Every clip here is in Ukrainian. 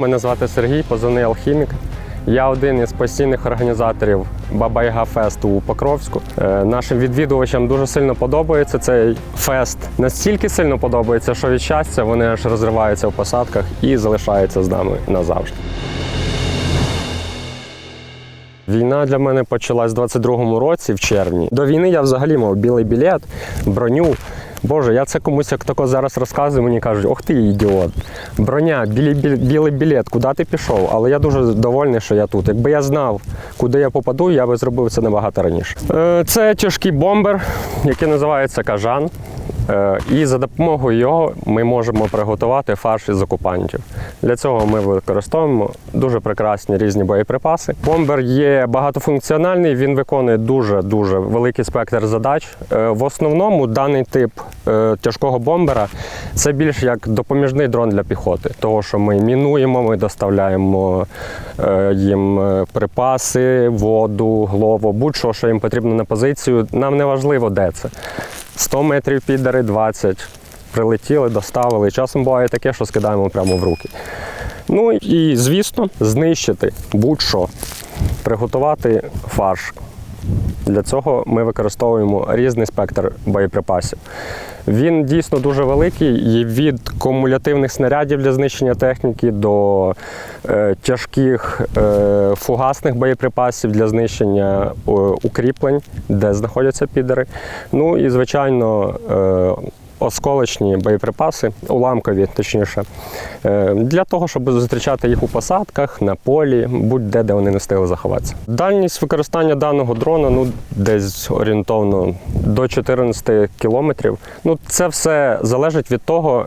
Мене звати Сергій, позивний алхімік. Я один із постійних організаторів Бабайга фесту у Покровську. Е, Нашим відвідувачам дуже сильно подобається цей фест. Настільки сильно подобається, що від щастя вони аж розриваються в посадках і залишаються з нами назавжди. Війна для мене почалась в 22-му році, в червні. До війни я взагалі мав білий білет, броню. Боже, я це комусь як тако зараз розказую, мені кажуть, ох ти ідіот. Броня, білий, білий білет, куди ти пішов? Але я дуже довольний, що я тут. Якби я знав, куди я попаду, я би зробив це набагато раніше. Е, Це тяжкий бомбер, який називається кажан. Е, І за допомогою його ми можемо приготувати фарш із окупантів. Для цього ми використовуємо дуже прекрасні різні боєприпаси. Бомбер є багатофункціональний, він виконує дуже дуже великий спектр задач. Е, В основному даний тип е, тяжкого бомбера це більш як допоміжний дрон для піхоти, того що ми мінуємо, ми доставляємо їм припаси, воду, глово, будь-що, що їм потрібно на позицію. Нам не важливо, де це. 100 метрів підари 20. Прилетіли, доставили. Часом буває таке, що скидаємо прямо в руки. Ну і, звісно, знищити будь-що, приготувати фарш. Для цього ми використовуємо різний спектр боєприпасів. Він дійсно дуже великий і від кумулятивних снарядів для знищення техніки до е, тяжких е, фугасних боєприпасів для знищення е, укріплень, де знаходяться підери. Ну і звичайно. Е, Осколочні боєприпаси, уламкові, точніше, е, для того, щоб зустрічати їх у посадках, на полі, будь-де, де вони не встигли заховатися. Дальність використання даного дрона ну, десь орієнтовно до 14 кілометрів. Ну, це все залежить від того,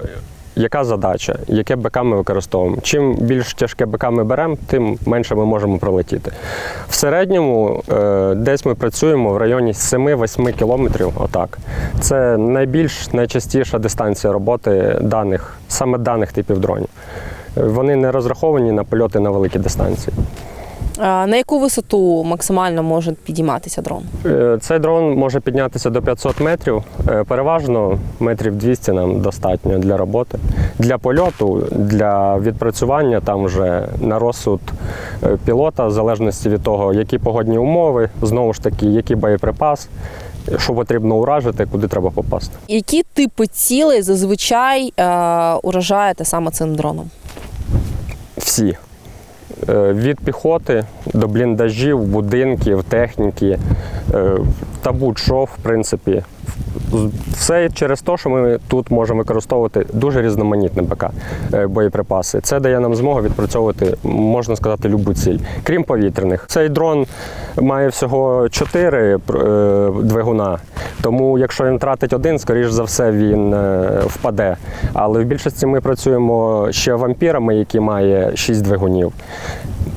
яка задача, яке БК ми використовуємо. Чим більш тяжке БК ми беремо, тим менше ми можемо пролетіти. В середньому е, десь ми працюємо в районі 7-8 кілометрів. Отак. Це найбільш найчастіша дистанція роботи даних, саме даних типів дронів. Вони не розраховані на польоти на великі дистанції. На яку висоту максимально може підійматися дрон? Е, Цей дрон може піднятися до 500 метрів. Е, Переважно метрів 200 нам достатньо для роботи. Для польоту, для відпрацювання там вже на розсуд е, пілота, в залежності від того, які погодні умови, знову ж таки, який боєприпас, що потрібно уражити, куди треба попасти. Які типи цілей зазвичай е, уражаєте саме цим дроном? Всі. Е, Від піхоти до бліндажів, будинків, техніки е, та будь-що, в принципі. Все через те, що ми тут можемо використовувати дуже різноманітне БК е, боєприпаси. Це дає нам змогу відпрацьовувати, можна сказати, любу ціль, крім повітряних. Цей дрон має всього 4 двигуна, тому якщо він втратить один, скоріш за все він е, впаде. Але в більшості ми працюємо ще вампірами, які має 6 двигунів.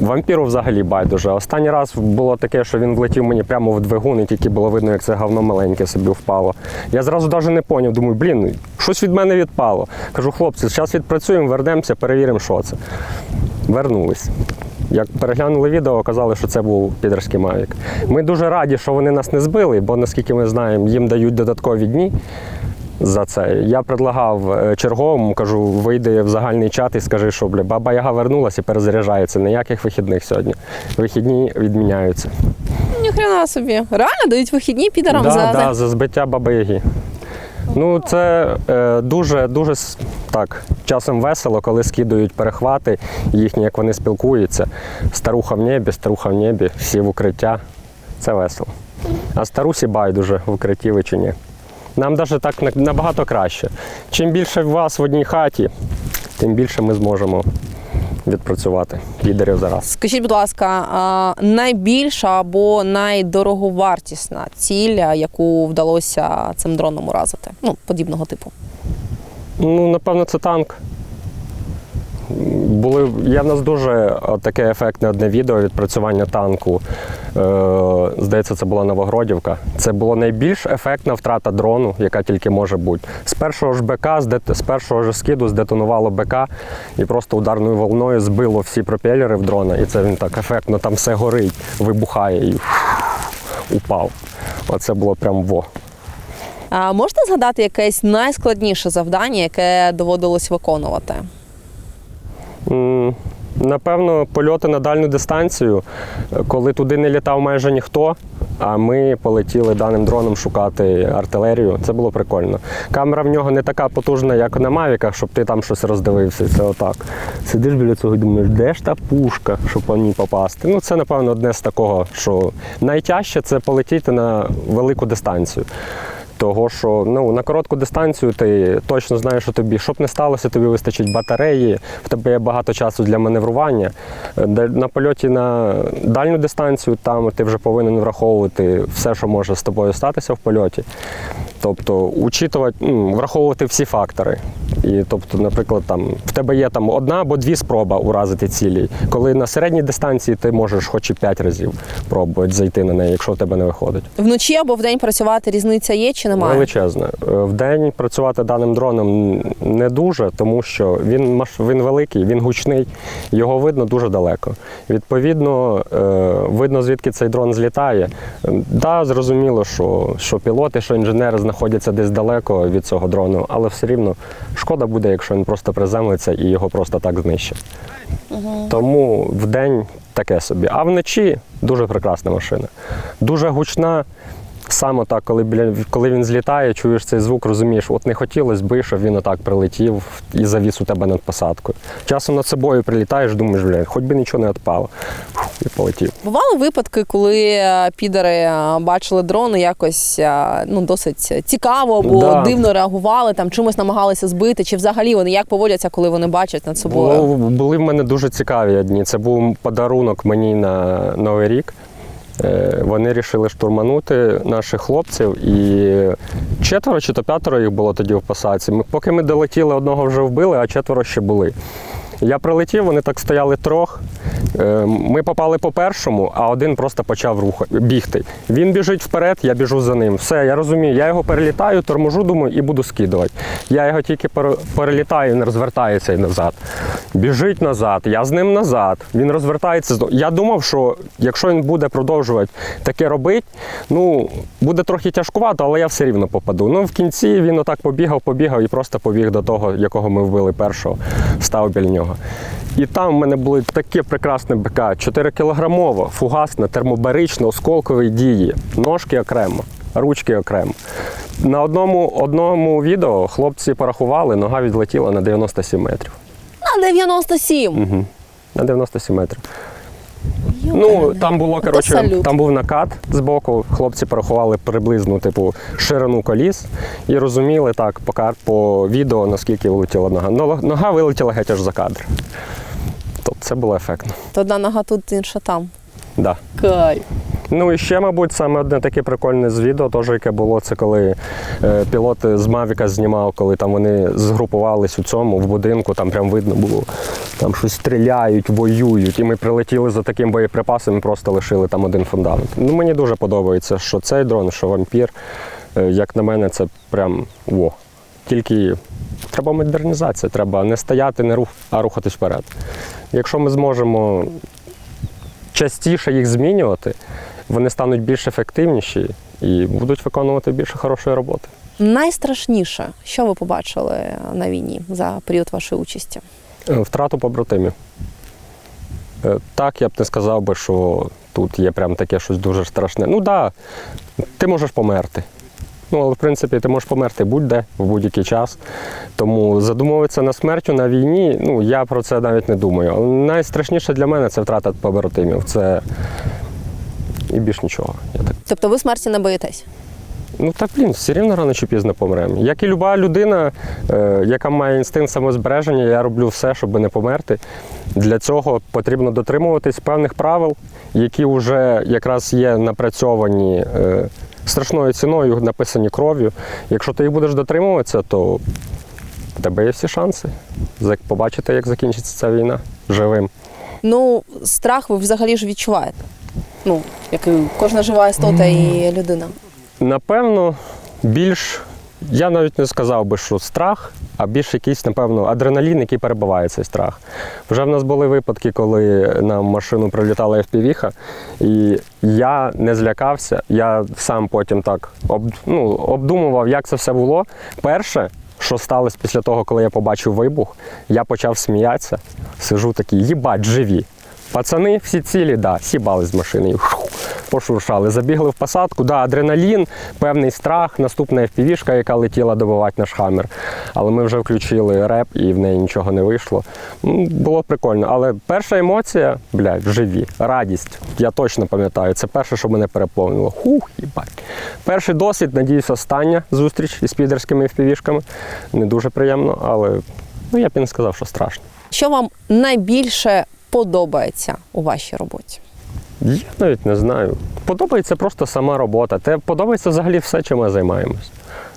Вампіру взагалі байдуже. Останній раз було таке, що він влетів мені прямо в двигун, і тільки було видно, як це говно маленьке собі впало. Я зразу навіть не поняв, думаю, блін, щось від мене відпало. Кажу, хлопці, зараз відпрацюємо, вернемося, перевіримо, що це. Вернулись. Як переглянули відео, казали, що це був підерський мавік. Ми дуже раді, що вони нас не збили, бо наскільки ми знаємо, їм дають додаткові дні за це. Я предлагав е, черговому, кажу, вийди в загальний чат і скажи, що бля, баба Яга вернулася і перезаряджається. Ніяких вихідних сьогодні. Вихідні відміняються. Ніхрена собі. Реально дають вихідні підарам да, за, да, за збиття баби Яги. Ну, це е, дуже, дуже так, часом весело, коли скидують перехвати їхні, як вони спілкуються. Старуха в небі, старуха в небі, всі в укриття. Це весело. А старусі байдуже в укритті ви чи ні. Нам навіть так набагато краще. Чим більше вас в одній хаті, тим більше ми зможемо відпрацювати лідерів зараз. Скажіть, будь ласка, найбільша або найдороговартісна ціль, яку вдалося цим дроном уразити? Ну, подібного типу. Ну, напевно, це танк. Були, є в нас дуже таке ефектне одне відео відпрацювання танку. Е, здається, це була Новогродівка. Це була найбільш ефектна втрата дрону, яка тільки може бути. З першого ж БК, з, першого ж скиду здетонувало БК і просто ударною волною збило всі пропелери в дрона. І це він так ефектно, там все горить, вибухає і упав. Оце було прям во. А можете згадати якесь найскладніше завдання, яке доводилось виконувати? Напевно, польоти на дальню дистанцію, коли туди не літав майже ніхто, а ми полетіли даним дроном шукати артилерію. Це було прикольно. Камера в нього не така потужна, як на Мавіках, щоб ти там щось роздивився. Це отак. Сидиш біля цього і думаєш, де ж та пушка, щоб по ній попасти. Ну, це, напевно, одне з такого, що найтяжче це полетіти на велику дистанцію. Того, що ну, на коротку дистанцію ти точно знаєш, що тобі, щоб не сталося, тобі вистачить батареї, в тебе є багато часу для маневрування. Е, На польоті на дальню дистанцію там ти вже повинен враховувати все, що може з тобою статися в польоті. Тобто учитувати, ну, враховувати всі фактори. І тобто, наприклад, там в тебе є там одна або дві спроби уразити цілі. Коли на середній дистанції ти можеш хоч і п'ять разів пробувати зайти на неї, якщо в тебе не виходить. Вночі або вдень працювати різниця є чи немає? Величезне. Е, В день працювати даним дроном не дуже, тому що він він великий, він гучний, його видно дуже далеко. Відповідно, е, видно, звідки цей дрон злітає. Е, Да, зрозуміло, що, що пілоти, що інженери знаходяться десь далеко від цього дрону, але все рівно шкода буде, якщо він просто приземлиться і його просто так знищить. Тому в день таке собі. А вночі дуже прекрасна машина. Дуже гучна. Саме так, коли, біля, коли він злітає, чуєш цей звук, розумієш, от не хотілося би, щоб він отак прилетів і завіс у тебе над посадкою. Часом над собою прилітаєш, думаєш, бля, хоч би нічого не відпало. І полетів. Бували випадки, коли е, підери е, бачили дрони якось е, ну досить цікаво або Да. дивно реагували, там чимось намагалися збити, чи взагалі вони як поводяться, коли вони бачать над собою? Було, були в мене дуже цікаві дні. Це був подарунок мені на Новий рік. Е, Вони вирішили штурманути наших хлопців, і четверо чи то п'ятеро їх було тоді в посадці. Ми, поки ми долетіли, одного вже вбили, а четверо ще були. Я прилетів, вони так стояли трьох. Е, Ми попали по першому, а один просто почав руха, бігти. Він біжить вперед, я біжу за ним. Все, я розумію, я його перелітаю, торможу, думаю, і буду скидувати. Я його тільки перелітаю, він розвертається і назад. Біжить назад, я з ним назад. Він розвертається. Я думав, що якщо він буде продовжувати таке робити, ну буде трохи тяжкувато, але я все рівно попаду. Ну в кінці він отак побігав, побігав і просто побіг до того, якого ми вбили першого, став біля нього. І там в мене були таке прекрасне БК, 4 кілограмова, фугасне, термобарично, осколкові дії, ножки окремо, ручки окремо. На одному, одному відео хлопці порахували, нога відлетіла на 97 метрів. На 97! Угу. На 97 метрів. Ну, там було, коротше, там був накат з боку. Хлопці порахували приблизну типу ширину коліс і розуміли так по кар по відео, наскільки вилетіла нога. Нога вилетіла геть аж за кадр. Тобто це було ефектно. То одна нога тут, інша там. Да. Кайф. Ну і ще, мабуть, саме одне таке прикольне з відео, теж яке було, це коли е, пілот з Мавіка знімав, коли там вони згрупувались у цьому в будинку, там прям видно було, там щось стріляють, воюють. І ми прилетіли за таким боєприпасом і просто лишили там один фундамент. Ну мені дуже подобається, що цей дрон, що вампір. Е, як на мене, це прям во. Тільки треба модернізація, треба не стояти, не рух, а рухатись вперед. Якщо ми зможемо частіше їх змінювати, вони стануть більш ефективніші і будуть виконувати більше хорошої роботи. Найстрашніше, що ви побачили на війні за період вашої участі? Е, Втрату побратимів. Е, Так, я б не сказав би, що тут є прям таке щось дуже страшне. Ну так, да, ти можеш померти. Ну, але в принципі ти можеш померти будь-де в будь-який час. Тому задумуватися на смертю на війні, ну я про це навіть не думаю. Найстрашніше для мене це втрата побратимів. Це і більш нічого. Я так Тобто ви смерті не боїтесь? Ну так блін, все рівно рано чи пізно помремо. Як і люба людина, е, яка має інстинкт самозбереження, я роблю все, щоб не померти. Для цього потрібно дотримуватись певних правил, які вже якраз є напрацьовані е, страшною ціною, написані кров'ю. Якщо ти їх будеш дотримуватися, то в тебе є всі шанси побачити, як закінчиться ця війна живим. Ну, страх ви взагалі ж відчуваєте. Ну, як і кожна жива істота і людина. Напевно, більш, я навіть не сказав би, що страх, а більш якийсь, напевно, адреналін, який перебиває цей страх. Вже в нас були випадки, коли нам машину прилітала FPV, і я не злякався. Я сам потім так об, ну, обдумував, як це все було. Перше, що сталося після того, коли я побачив вибух, я почав сміятися. Сижу такий, їбать, живі. Пацани всі цілі, да, сібали з машини. Пошуршали, забігли в посадку, да, адреналін, певний страх, наступна FPV-шка, яка летіла добивати наш хаммер. Але ми вже включили реп і в неї нічого не вийшло. Було прикольно. Але перша емоція, блядь, живі, радість. Я точно пам'ятаю. Це перше, що мене переповнило. Хух, їбать. Перший досвід, надіюсь, остання зустріч із підерськими FPV-шками. Не дуже приємно, але ну, я б не сказав, що страшно. Що вам найбільше подобається у вашій роботі? Я навіть не знаю. Подобається просто сама робота. Те подобається взагалі все, чим ми займаємось.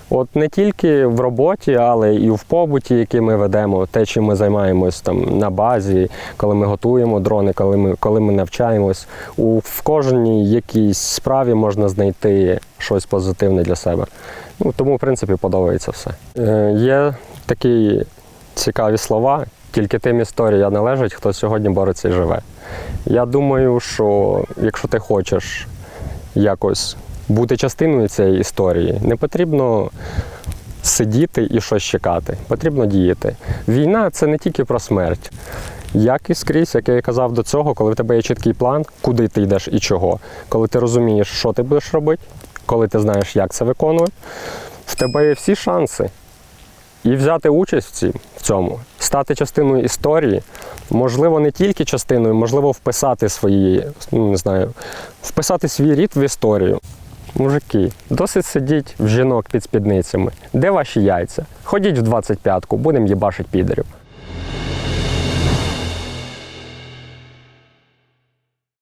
От не тільки в роботі, але і в побуті, який ми ведемо, те, чим ми займаємось там на базі, коли ми готуємо дрони, коли ми, коли ми навчаємось. У, в кожній якійсь справі можна знайти щось позитивне для себе. Ну, тому, в принципі, подобається все. Е, є такі цікаві слова, тільки тим історія належить, хто сьогодні бореться і живе. Я думаю, що якщо ти хочеш якось бути частиною цієї історії, не потрібно сидіти і щось чекати. Потрібно діяти. Війна це не тільки про смерть. Як і скрізь, як я казав до цього, коли в тебе є чіткий план, куди ти йдеш і чого, коли ти розумієш, що ти будеш робити, коли ти знаєш, як це виконувати, в тебе є всі шанси. І взяти участь в в цьому, стати частиною історії, можливо, не тільки частиною, можливо, вписати свої, ну не знаю, вписати свій рід в історію. Мужики, досить сидіть в жінок під спідницями. Де ваші яйця? Ходіть в 25-ку, будемо їбашить підерів.